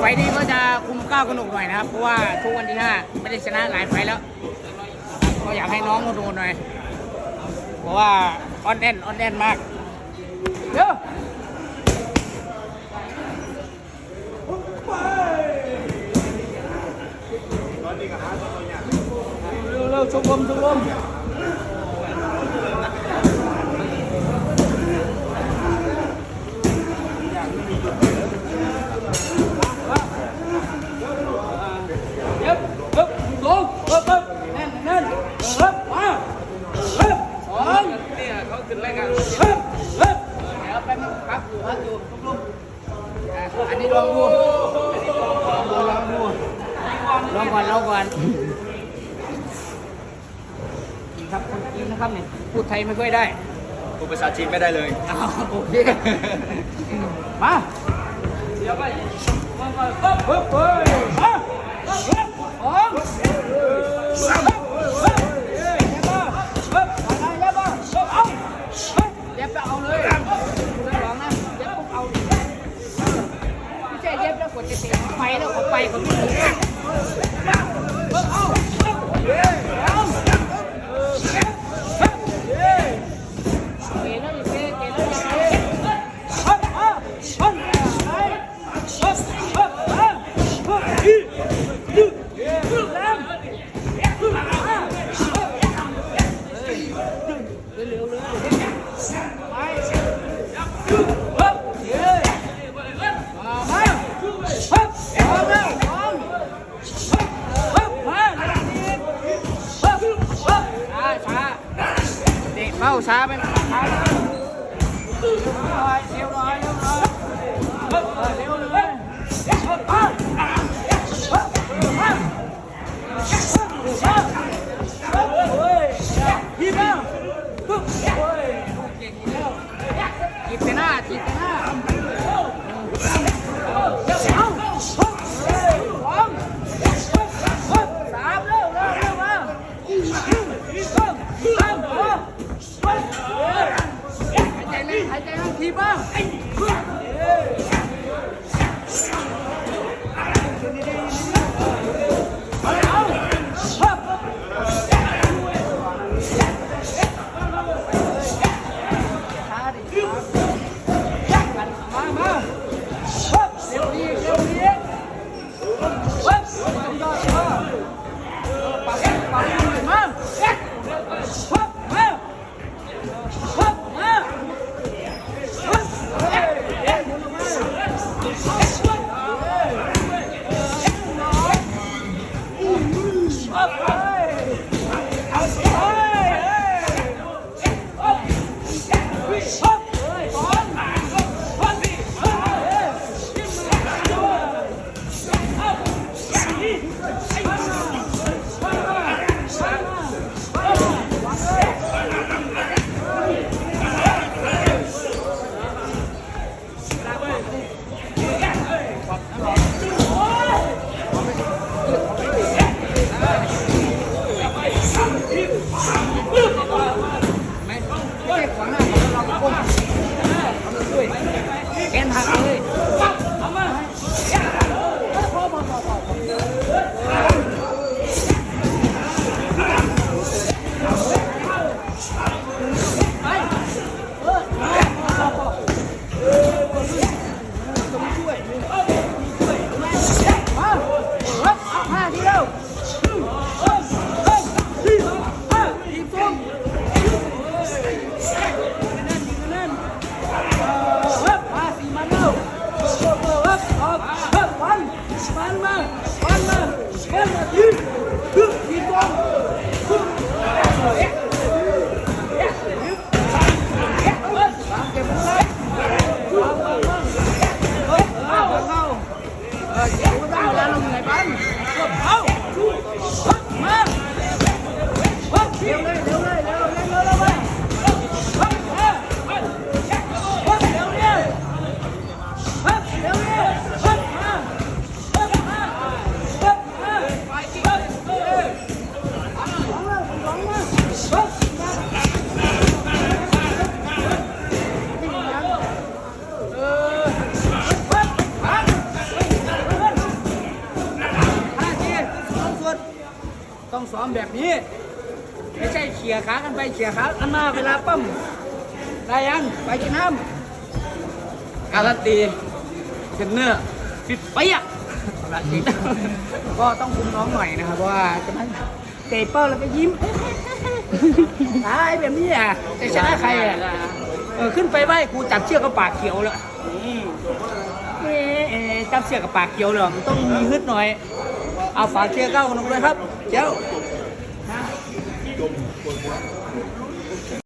ไฟนี้ก็จะคุมก้าวกระหนกหน่อยนะครับ เพราะว่าทุกวันที่ห้าไม่ได้ชนะหลายไฟแล้ว ก็อยากให้น้องโดนหน่อย เพราะว่าอ่อนแน่นอ่อนแน่นมากเดี๋ยเร็วๆชมลมชมลม อันนี้ลองดูลองดูลองลองก่อนลองก่อนครับคนจีนนะครับเนี่ยพูดไทยไม่ค่อยได้พูดภาษาจีนไม่ได้เลยโอเคมาเดี๋ยวไปมาไปปุ๊บปุ๊บปุ๊บ ไปแล้วออกไปก็ไม่รู้ ช้าไป็หนเร็วหน่ยเร็วหน่ย Oh! Palma, Palma, Palma, Dü, Dü, Yıkan, Dü, Hãy subscribe cho kênh Ghiền Mì Gõ Để không bỏ lỡ những video hấp dẫn ต้องซ้อมแบบนี้ ไม่ใช่เขี่ยขากันไปเขี่ยขากันมาเวลาปั้มได้ยังไปกินน้ำการันตีเทรนเนอร์ฟิตเปี้ยะการันตีก็ต้องคุมน้องหน่อยนะครับว่าจะมันเตะเป้าแล้วก็ยิ้มตายแบบนี้อะจะชนะใครอะเออขึ้นไปไหว้ครูจับเชือกกับปากเขียวเลยจับเชือกกับปากเขียวเลยมันต้องมีฮึดหน่อย เอาฝากเชียร์เก้าลงด้วยครับ เจ้าผ